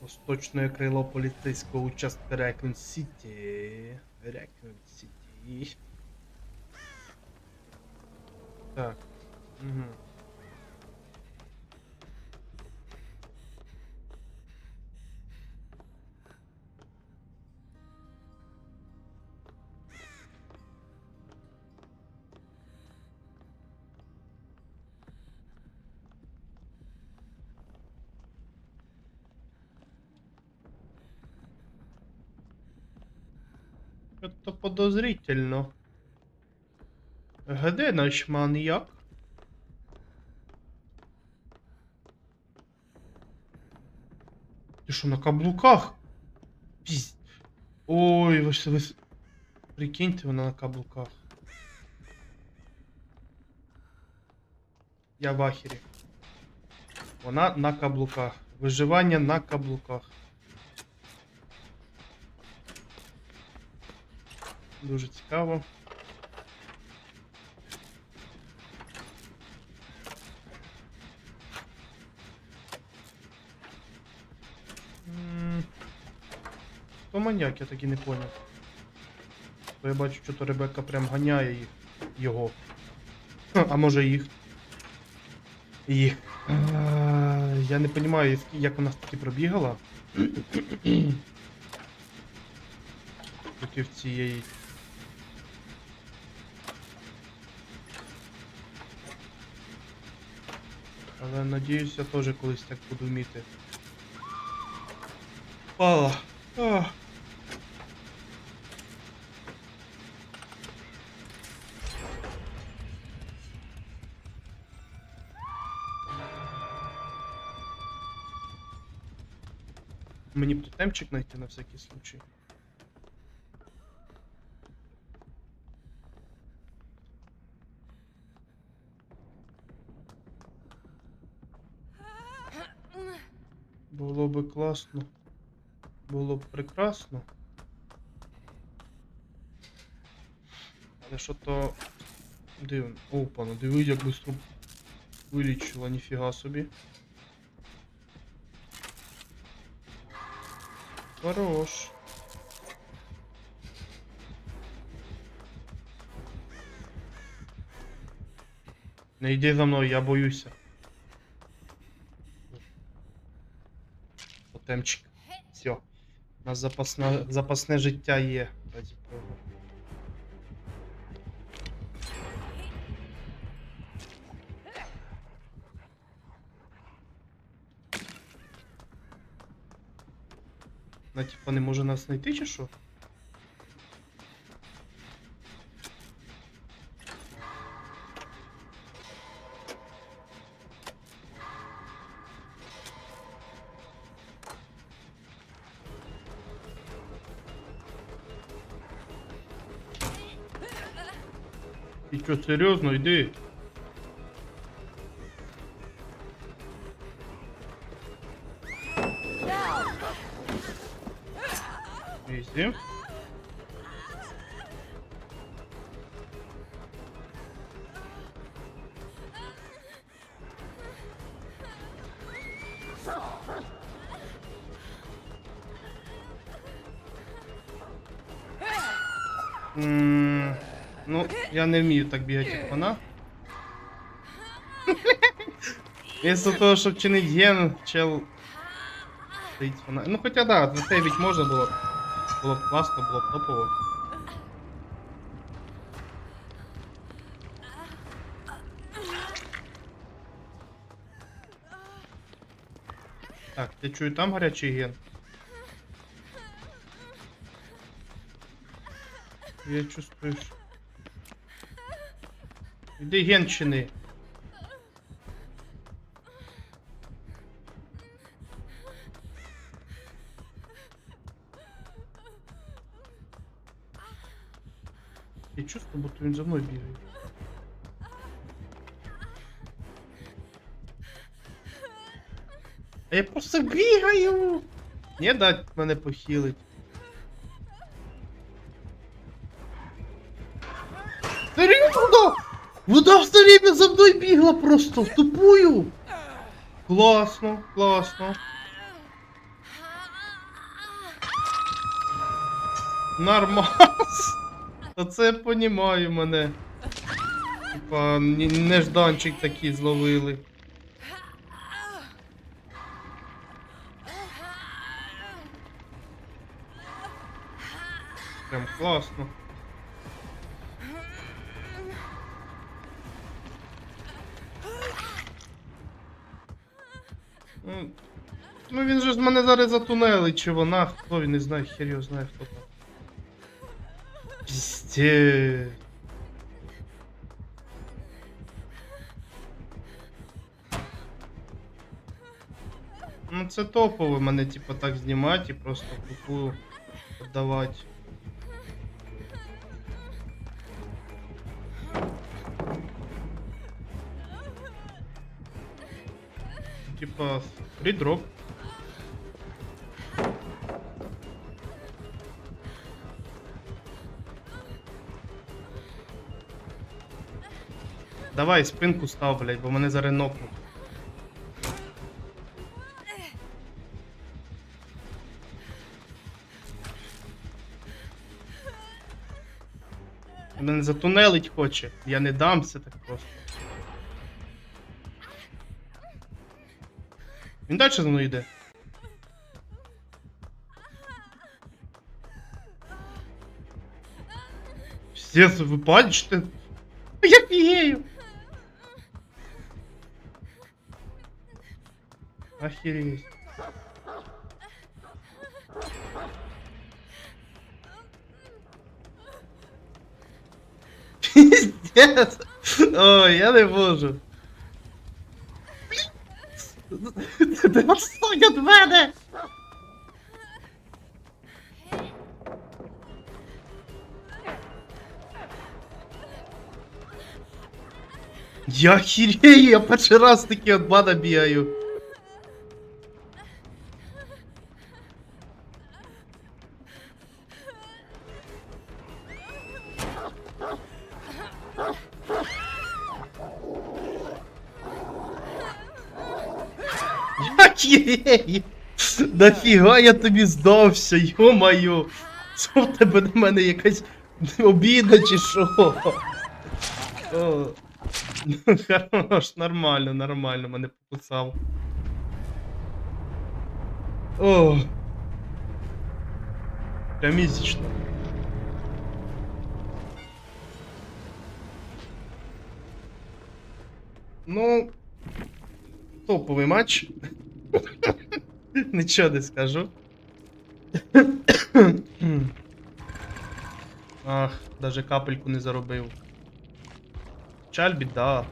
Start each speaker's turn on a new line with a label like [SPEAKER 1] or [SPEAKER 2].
[SPEAKER 1] Восточне крило поліцейського участка Реквін Сіті. Реквін Сіті. Так. Угу. Это подозрительно. Где наш маньяк? Ти що, на каблуках? Пізд. Ой, ви ж ви... Прикиньте, вона на каблуках. Я в ахері. Вона на каблуках. Виживання на каблуках. Дуже цікаво. Хто маньяк, я так і не поняв. Бо я бачу, що то Ребекка прям ганяє їх. Його. А може їх. Їх. А, Я не розумію, як вона таки пробігала. Проти цієї. Але надіюсь, я теж колись так буду вміти. Пала. Мені б тотемчик знайти на всякий случай. Було би класно. Було б прекрасно. Але що то дивно. Опа, ну диви, як быстро вилічила, ніфіга собі. Хорош. Не йди за мною, я боюся. Тотемчик. Все. У нас запасне, запасне життя є. Бога. Вона типа не може нас знайти чи що? Ти що, серйозно, йди. Візі. М, Ну, я не вмію так бігати, як вона. Вместо того, щоб чинить ген, чел. Вона. Ну хоча да, засейвить можна було. Було б класно, було б топово. Так, я чую там гарячий ген. Я чувствую. що- Іди ген чини. Я чувствую, будто він за мною бігає. А я просто бігаю! Не дать мене похилить. Серйозно? Вода все время за мною бігла просто в тупую. Класно, класно. Нормас. Та це понімаю мене. Типа, нежданчик такий зловили. Прям класно. Ну, він же ж мене зараз затунелить, чи вона, хто він не знає, хер його знає, хто там. Піздець. Ну це топово мене типа так знімати і просто куку віддавати. Типа фрідроп. Давай спинку став, блядь, бо мене зараз нокнуть. Мене затунелить хоче. Я не дамся так просто. Він далі за мною йде. Пиздец, ви бачите? Я фією. Охереть. Пиздец. Ой, я не можу. Ти відстань від мене! Я хірею, я перший раз таки от бана бігаю. Хірею! Нафіга я тобі здався, йо-моє! Що в тебе на мене якась обіда чи що? Хорош, нормально, нормально, мене покусав. О. Прям. Ну. Топовий матч. Нічого не скажу. Ах, даже капельку не заробив. Чаль біда.